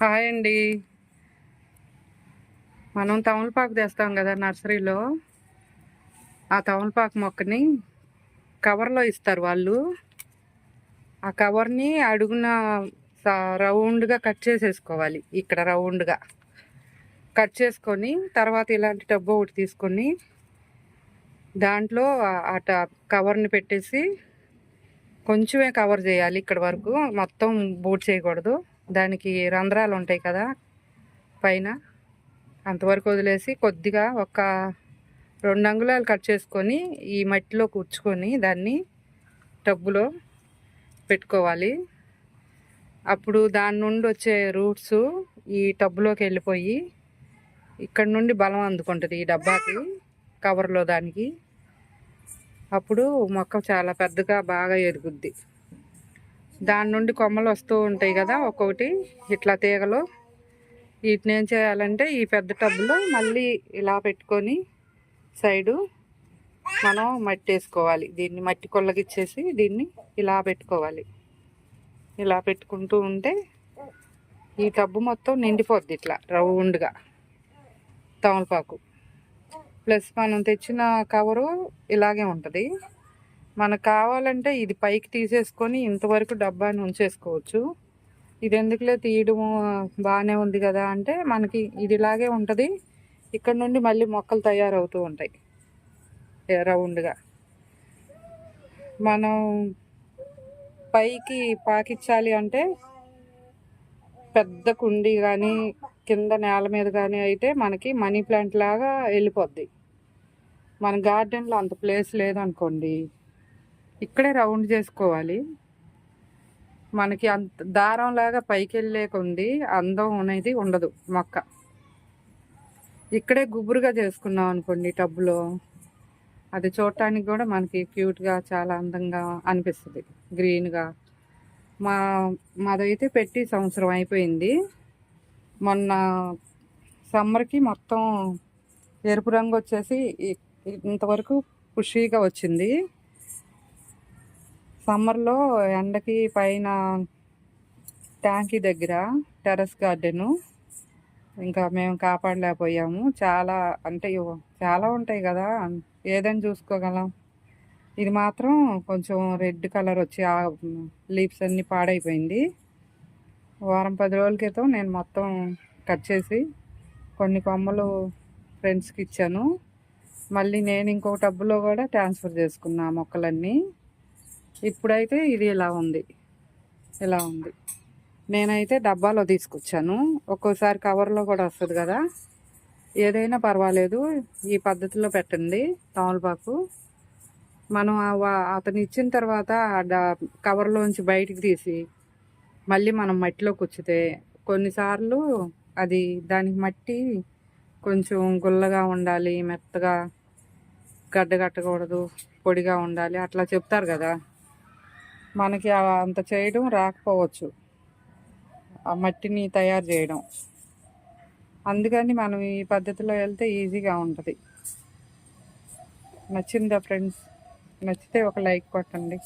Hi అండి. మనం తమలపాకు తెస్తాం కదా నర్సరీలో. ఆ తమలపాకు మొక్కని కవర్లో ఇస్తారు వాళ్ళు. ఆ కవర్ని అడుగున స- రౌండ్గా కట్ చేసేసుకోవాలి. ఇక్కడ రౌండ్గా. కట్ చేసుకొని తర్వాత ఇలాంటి టబ్బు ఒకటి తీసుకొని దాంట్లో ఆ- కవర్ని పెట్టేసి కొంచెమే కవర్ చేయాలి ఇక్కడ వరకు. మొత్తం బూట్ చేయకూడదు. దానికి రంధ్రాలు ఉంటాయి కదా పైన. అంతవరకు వదిలేసి కొద్దిగా ఒక రెండు అంగుళాలు కట్ చేసుకొని ఈ మట్టిలో కూర్చుకొని దాన్ని టబ్బులో పెట్టుకోవాలి. అప్పుడు దాని నుండి వచ్చే రూట్స్ ఈ టబ్బులోకి వెళ్ళిపోయి ఇక్కడ నుండి బలం అందుకుంటుంది ఈ డబ్బాకి కవర్లో దానికి. అప్పుడు మొక్క చాలా పెద్దగా బాగా ఎదుగుద్ది. దాని నుండి కొమ్మలు వస్తూ ఉంటాయి కదా ఒక్కొక్కటి. ఇట్లా తీగలు. వీటిని ఏం చేయాలంటే ఈ పెద్ద టబ్లో మళ్ళీ ఇలా పెట్టుకొని సైడు మనం మట్టి వేసుకోవాలి. దీన్ని మట్టి కొల్లగిచ్చేసి దీన్ని ఇలా పెట్టుకోవాలి. ఇలా పెట్టుకుంటూ ఉంటే ఈ టబ్బు మొత్తం నిండిపోద్ది ఇట్లా రౌండ్గా. తమలపాకు. ప్లస్ మనం తెచ్చిన కవరు ఇలాగే ఉంటుంది. మనకు కావాలంటే ఇది పైకి తీసేసుకొని ఇంతవరకు డబ్బాని ఉంచేసుకోవచ్చు ఇది ఎందుకులే తీయడం బాగానే ఉంది కదా అంటే మనకి ఇది ఇలాగే ఉంటుంది. ఇక్కడ నుండి మళ్ళీ మొక్కలు తయారవుతూ ఉంటాయి. రౌండ్గా. మనం పైకి పాకిచ్చాలి అంటే పెద్ద కుండి కానీ కింద నేల మీద కానీ అయితే మనకి మనీ ప్లాంట్ లాగా వెళ్ళిపోద్ది. మన గార్డెన్లో అంత ప్లేస్ లేదనుకోండి ఇక్కడే రౌండ్ చేసుకోవాలి. మనకి అంత దారంలాగా పైకి వెళ్ళేకుంది అందం అనేది ఉండదు మొక్క. ఇక్కడే గుబురుగా చేసుకున్నాం అనుకోండి టబ్బులో. అది చూడటానికి కూడా మనకి క్యూట్గా చాలా అందంగా అనిపిస్తుంది గ్రీన్గా మా మాదైతే పెట్టి సంవత్సరం అయిపోయింది. మొన్న సమ్మర్కి మొత్తం ఎరుపు రంగు వచ్చేసి ఇంతవరకు పుషీగా వచ్చింది. సమ్మర్లో ఎండకి పైన ట్యాంకీ దగ్గర టెర్రస్ గార్డెను. ఇంకా మేము కాపాడలేకపోయాము. చాలా అంటే చాలా ఉంటాయి కదా. ఏదని చూసుకోగలం. ఇది మాత్రం కొంచెం రెడ్ కలర్ వచ్చి ఆ లీవ్స్ అన్నీ పాడైపోయింది. వారం పది రోజుల క్రితం నేను మొత్తం కట్ చేసి కొన్ని కొమ్మలు ఫ్రెండ్స్కి ఇచ్చాను. మళ్ళీ నేను ఇంకొక టబ్బులో కూడా ట్రాన్స్ఫర్ చేసుకున్నా మొక్కలన్నీ. ఇప్పుడైతే ఇది ఇలా ఉంది? ఇలా ఉంది? నేనైతే డబ్బాలో తీసుకొచ్చాను. ఒక్కోసారి కవర్లో కూడా వస్తుంది కదా. ఏదైనా పర్వాలేదు. ఈ పద్ధతిలో పెట్టండి తమలపాకు. మనం అతను ఇచ్చిన తర్వాత కవర్లోంచి బయటికి తీసి మళ్ళీ మనం మట్టిలో కూర్చుతే కొన్నిసార్లు అది దానికి మట్టి కొంచెం గుల్లగా ఉండాలి మెత్తగా గడ్డ కట్టకూడదు పొడిగా ఉండాలి అట్లా చెప్తారు కదా. మనకి అంత చేయడం రాకపోవచ్చు. ఆ మట్టిని తయారు చేయడం. అందుకని మనం ఈ పద్ధతిలో వెళ్తే ఈజీగా ఉంటుంది. నచ్చిందా ఫ్రెండ్స్? నచ్చితే ఒక లైక్ కొట్టండి.